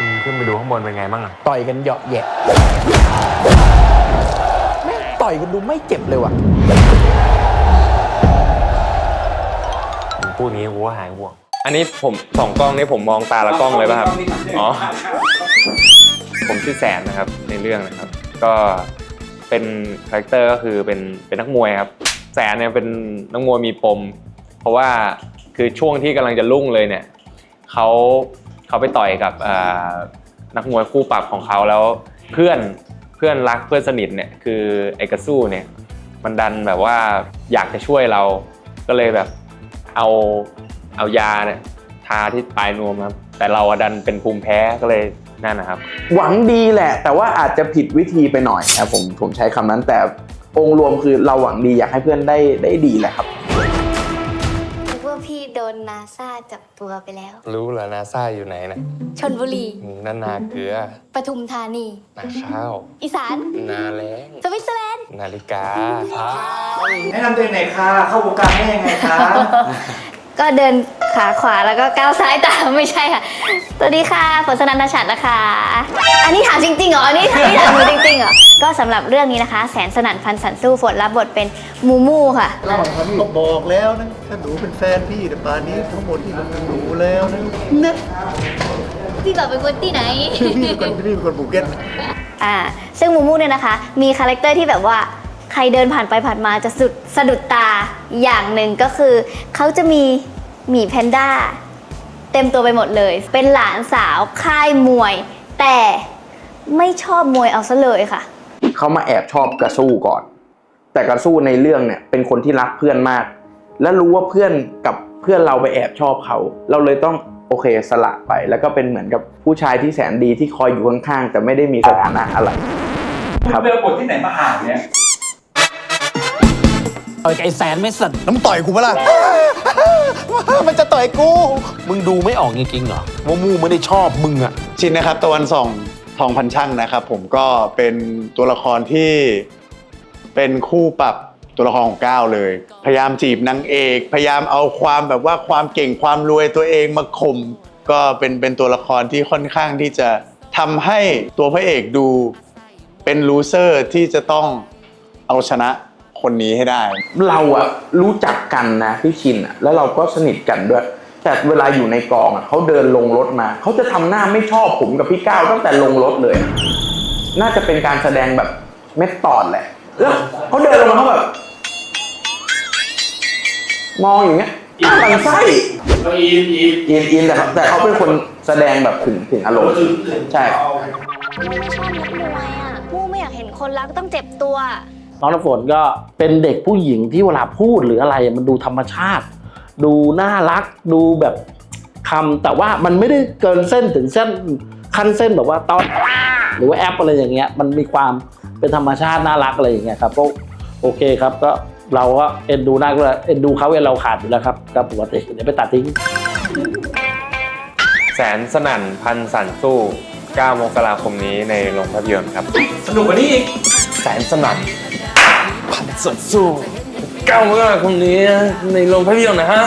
อืมขึ้นไปดูข้างบนเป็นไงบ้างอะต่อยกันเหยาะแยะแม่งต่อยกันดูไม่เจ็บเลยว่ะมึงพูดงี้กูก็หายห่วง อันนี้ผมสองกล้องนี้ผมมองตาละกล้องเลยป่ะครับ อ๋อ ผมชื่อแสนนะครับในเรื่องนะครับ ก็เป็นคาแรคเตอร์ก็คือเป็นเป็นนักมวยครับ แสนเนี่ยเป็นนักมวยมีปม เพราะว่าคือช่วงที่กำลังจะรุ่งเลยเนี่ยเขา เขาไปต่อยกับนักมวยคู่ปรับของเขาแล้วเพื่อนเพื่อนรักเพื่อนสนิทเนี่ยคือไอ้กระสู้เนี่ยมันดันแบบว่าอยากจะช่วยเราก็เลยแบบเอาเอายาเนี่ยทาที่ปลายนวมครับแต่เราดันเป็นภูมิแพ้ก็เลยนั่นนะครับ หวังดีแหละ แต่ว่าอาจจะผิดวิธีไปหน่อยนะผมผมใช้คำนั้นแต่องค์รวมคือเราหวังดีอยากให้เพื่อนได้ได้ดีแหละครับ โดนนาซาจับตัวไปแล้ว รู้เหรอนาซาอยู่ไหนนะชนบุรีมึงนั่นนาเกลือ ปทุมธานี นาข้าว อีสาน นาแรงสวิตเซอร์แลนด์ นาฬิกาแนะนำตัวเองหน่อยค่ะ เข้าวงการได้ยังไงคะ ก็เดิน ขาขวาแล้วก็ก้าวซ้ายตามไม่ใช่ค่ะสวัสดีค่ะฝนสนันทชัดนะคะ อันนี้ถามจริงๆเหรออันนี้อันนี้ถามหนูจริงๆเหรอก็สำหรับเรื่องนี้นะคะ แสนสนั่นพันสันสู้ฝนรับบทเป็นมูมูค่ะก็บอกแล้วนะถ้าหนูเป็นแฟนพี่แต่ป่านนี้ทั้งหมดที่มันเป็นหนูแล้วนะนะพี่บอกเป็นคนที่ไหนพี่เป็นคนพี่เป็นคนภูเก็ตอ่าซึ่งมูมูเนี่ยนะคะ มีคาแรคเตอร์ที่แบบว่าใครเดินผ่านไปผ่านมาจะสุดสะดุดตาอย่างหนึ่งก็คือ เขาจะมี หมีแพนด้า เต็มตัวไปหมดเลย เป็นหลานสาวค่ายมวย แต่ไม่ชอบมวยเอาซะเลยค่ะ เขามาแอบชอบกระสู้ก่อน แต่กระสู้ในเรื่องเนี่ยเป็นคนที่รักเพื่อนมาก และรู้ว่าเพื่อนกับเพื่อนเราไปแอบชอบเขา เราเลยต้องโอเคสละไป แล้วก็เป็นเหมือนกับผู้ชายที่แสนดีที่คอยอยู่ข้างๆแต่ไม่ได้มีสถานะอะไรครับเลือกบทที่ไหนมาอ่านเนี่ย ต่อยไก่แสนไม่สัตว์น้ำต่อยกูปะล่ะ มันจะต่อยกู มึงดูไม่ออกจริงๆเหรอว่ามูไม่ได้ชอบมึงอะ ชินนะครับตะวันส่องทองพันช่างนะครับผมก็เป็นตัวละครที่เป็นคู่ปรับตัวละครของก้าวเลย พยายามจีบนางเอก พยายามเอาความแบบว่าความเก่งความรวยตัวเองมาข่มก็เป็นเป็นตัวละครที่ค่อนข้างที่จะทำให้ตัวพระเอกดูเป็นลูเซอร์ที่จะต้องเอาชนะ คนนี้ให้ได้ เราอะรู้จักกันนะพี่ชินอะแล้วเราก็สนิทกันด้วย แต่เวลาอยู่ในกองอะเขาเดินลงรถมา เขาจะทำหน้าไม่ชอบผมกับพี่ก้าวตั้งแต่ลงรถเลย น่าจะเป็นการแสดงแบบเม็ดตอดแหละ แล้วเขาเดินลงมาเขาแบบ มองอย่างเงี้ยหน้าหลังไส้ก็อีนอีนอินอินแต่เขาแต่เขาเป็นคนแสดงแบบถึงถึงอารมณ์ใช่มูไม่ชอบนักมวยอะมูไม่อยากเห็นคนรักต้องเจ็บตัว น้องน้ำฝนก็เป็นเด็กผู้หญิงที่เวลาพูดหรืออะไรมันดูธรรมชาติ ดูน่ารักดูแบบคำแต่ว่ามันไม่ได้เกินเส้นถึงเส้นขั้นเส้นแบบว่าตอนหรือว่าแอปอะไรอย่างเงี้ยมันมีความเป็นธรรมชาติน่ารักอะไรอย่างเงี้ยครับก็โอเคครับก็เราก็เอ็นดูน่าก็เอ็นดูเขาเอ็นเราขาดอยู่แล้วครับก็ปกติเดี๋ยวไปตัดทิ้ง แสนสนั่นพันสันสู้ 9 มกราคมนี้ในโรงภาพยนตร์ครับ สนุกกว่านี้อีก แสนสนั่น สดสันสู้ามกราคนนี้ในโรงภาพยนตร์นะฮะ